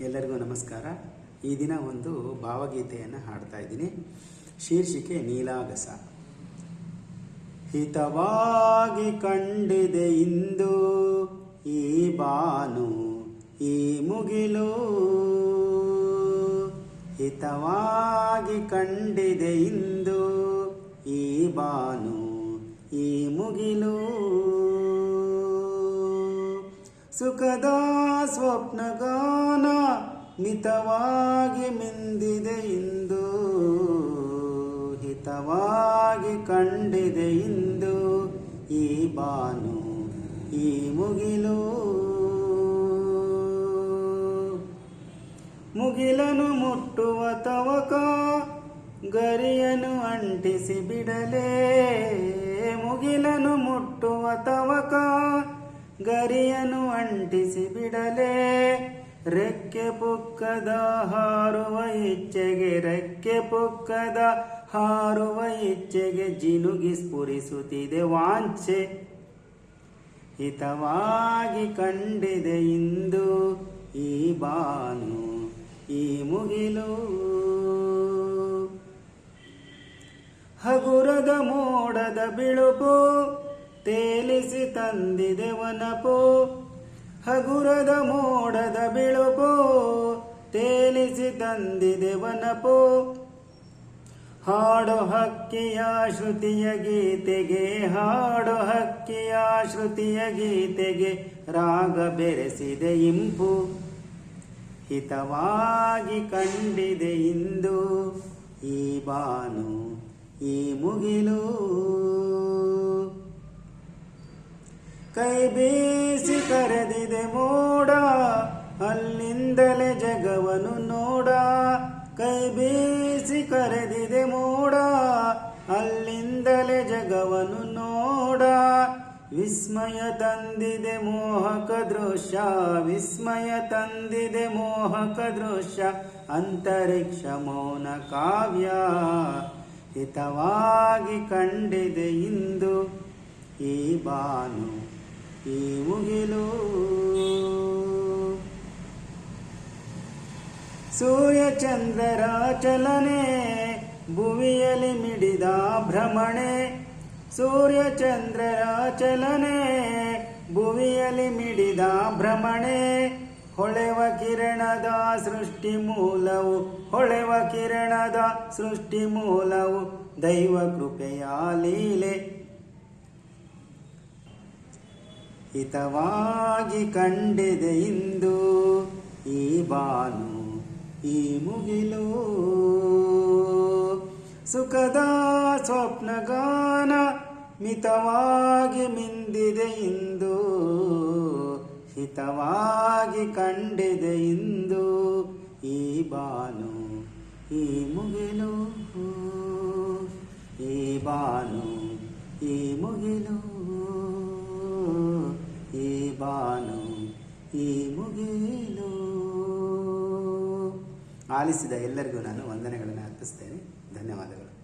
ಎಲ್ಲರಿಗೂ ನಮಸ್ಕಾರ. ಈ ದಿನ ಒಂದು ಭಾವಗೀತೆಯನ್ನು ಹಾಡ್ತಾ ಇದ್ದೀನಿ. ಶೀರ್ಷಿಕೆ ನೀಲಾಗಸ. ಹಿತವಾಗಿ ಕಂಡಿದೆ ಇಂದು ಈ ಬಾನು, ಈ ಮುಗಿಲು. ಹಿತವಾಗಿ ಕಂಡಿದೆ ಇಂದು ಈ ಬಾನು, ಈ ಮುಗಿಲು. ಸುಖದ ಸ್ವಪ್ನಗಾನ ಮಿತವಾಗಿ ಮಿಂದಿದೆ ಇಂದು. ಹಿತವಾಗಿ ಕಂಡಿದೆ ಇಂದು ಈ ಬಾನು, ಈ ಮುಗಿಲು. ಮುಗಿಲನು ಮುಟ್ಟುವ ತವಕ, ಗರಿಯನು ಅಂಟಿಸಿ ಬಿಡಲೇ. ಮುಗಿಲನು ಮುಟ್ಟುವ ತವಕ ಗರಿಯನು ಅಂಟಿಸಿ ಬಿಡಲೇ. ರೆಕ್ಕೆ ಪುಕ್ಕದ ಹಾರುವ ಇಚ್ಛೆಗೆ, ರೆಕ್ಕೆ ಪುಕ್ಕದ ಹಾರುವ ಇಚ್ಛೆಗೆ ಜಿನುಗಿ ಸ್ಫುರಿಸುತ್ತಿದೆ ವಾಂಛೆ. ಹಿತವಾಗಿ ಕಂಡಿದೆ ಇಂದು ಈ ಬಾನು, ಈ ಮುಗಿಲು. ಹಗುರದ ಮೋಡದ ಬಿಳುಪು ತೇಲಿಸಿ ತಂದಿದೆ ವನಪೋ. ಹಗುರದ ಮೋಡದ ಬಿಳುಪೋ. ತೇಲಿಸಿ ತಂದಿದೆ ವನಪೋ. ಹಾಡು ಹಕ್ಕಿಯ ಶ್ರುತಿಯ ಗೀತೆಗೆ, ಹಾಡು ಹಕ್ಕಿಯ ಶ್ರುತಿಯ ಗೀತೆಗೆ ರಾಗ ಬೆರೆಸಿದೆ ಇಂಪು. ಹಿತವಾಗಿ ಕಂಡಿದೆ ಇಂದು ಈ ಬಾನು, ಈ ಮುಗಿಲು. ಕೈ ಬೀಸಿ ಕರೆದಿದೆ ಮೋಡ, ಅಲ್ಲಿಂದಲೇ ಜಗವನು ನೋಡ. ಕೈ ಬೀಸಿ ಕರೆದಿದೆ ಮೋಡ, ಅಲ್ಲಿಂದಲೇ ಜಗವನು ನೋಡ. ವಿಸ್ಮಯ ತಂದಿದೆ ಮೋಹಕ ದೃಶ್ಯ, ವಿಸ್ಮಯ ತಂದಿದೆ ಮೋಹಕ ದೃಶ್ಯ. ಅಂತರಿಕ್ಷ ಮೌನ ಕಾವ್ಯ ಹಿತವಾಗಿ ಕಂಡಿದೆ ಇಂದು ಈ ಬಾನು. ಈ ಮುಗಿಲು. ಸೂರ್ಯ ಚಂದ್ರರ ಚಲನೆ ಭುವಿಯಲ್ಲಿ ಮಿಡಿದ ಭ್ರಮಣೆ. ಸೂರ್ಯ ಚಂದ್ರರ ಚಲನೆ ಭುವಿಯಲ್ಲಿ ಮಿಡಿದ ಭ್ರಮಣೆ. ಹೊಳೆವ ಕಿರಣದ ಸೃಷ್ಟಿ ಮೂಲವು, ಹೊಳೆವ ಕಿರಣದ ಸೃಷ್ಟಿ ಮೂಲವು ದೈವ ಕೃಪೆಯ ಲೀಲೆ. ಹಿತವಾಗಿ ಕಂಡಿದೆ ಇಂದು ಈ ಬಾನು, ಈ ಮುಗಿಲು. ಸುಖದ ಸ್ವಪ್ನಗಾನ ಮಿತವಾಗಿ ಮಿಂದಿದೆ ಇಂದು, ಹಿತವಾಗಿ ಕಂಡಿದೆ ಇಂದು ಈ ಬಾನು, ಈ ಮುಗಿಲು. ಈ ಬಾನು. ಆಲಿಸಿದ ಎಲ್ಲರಿಗೂ ನಾನು ವಂದನೆಗಳನ್ನು ಅರ್ಪಿಸ್ತೇನೆ. ಧನ್ಯವಾದಗಳು.